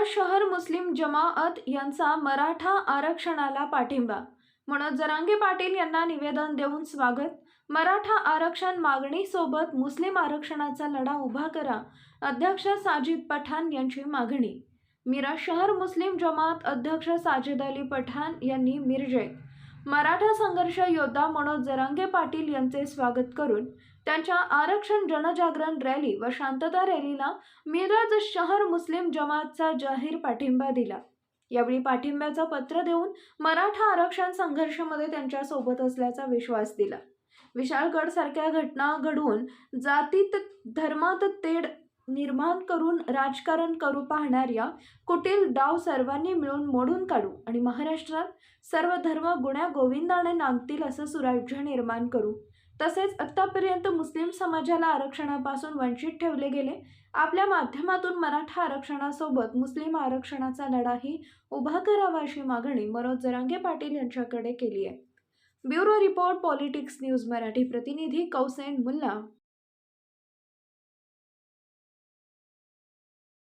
मिरज शहर मुस्लिम जमाअत यांचा मराठा आरक्षणाला पाठिंबा. म्हणून जरांगे पाटील यांना निवेदन देऊन स्वागत. मराठा आरक्षण मागणीसोबत मुस्लिम आरक्षणाचा लढा उभा करा अध्यक्ष साजिद पठाण यांची मागणी. मिरज शहर मुस्लिम जमात अध्यक्ष साजिद अली पठाण यांनी मिरजेत मराठा संघर्ष योद्धा मनोज जरांगे पाटील यांचे स्वागत करून त्यांच्या आरक्षण जनजागरण रॅली व शांतता रॅलीला मिरज शहर मुस्लिम जमातचा जाहीर पाठिंबा दिला. यावेळी पाठिंब्याचं पत्र देऊन मराठा आरक्षण संघर्षामध्ये त्यांच्यासोबत असल्याचा विश्वास दिला. विशाळगड सारख्या घटना घडवून जातीत धर्मात तेढ निर्माण करून राजकारण करू पाहणाऱ्या कुटील डाव सर्वांनी मिळून मोडून काढू आणि महाराष्ट्रात सर्व धर्म गुण्या गोविंदाने नांदतील असं सुराज्य निर्माण करू. तसेच आत्तापर्यंत मुस्लिम समाजाला आरक्षणापासून वंचित ठेवले गेले. आपल्या माध्यमातून मराठा आरक्षणासोबत मुस्लिम आरक्षणाचा लढाही उभा करावा अशी मागणी मनोज जरांगे पाटील यांच्याकडे केली आहे. Bureau report politics news Marathi प्रतिनिधी कौसेन मुल्ला.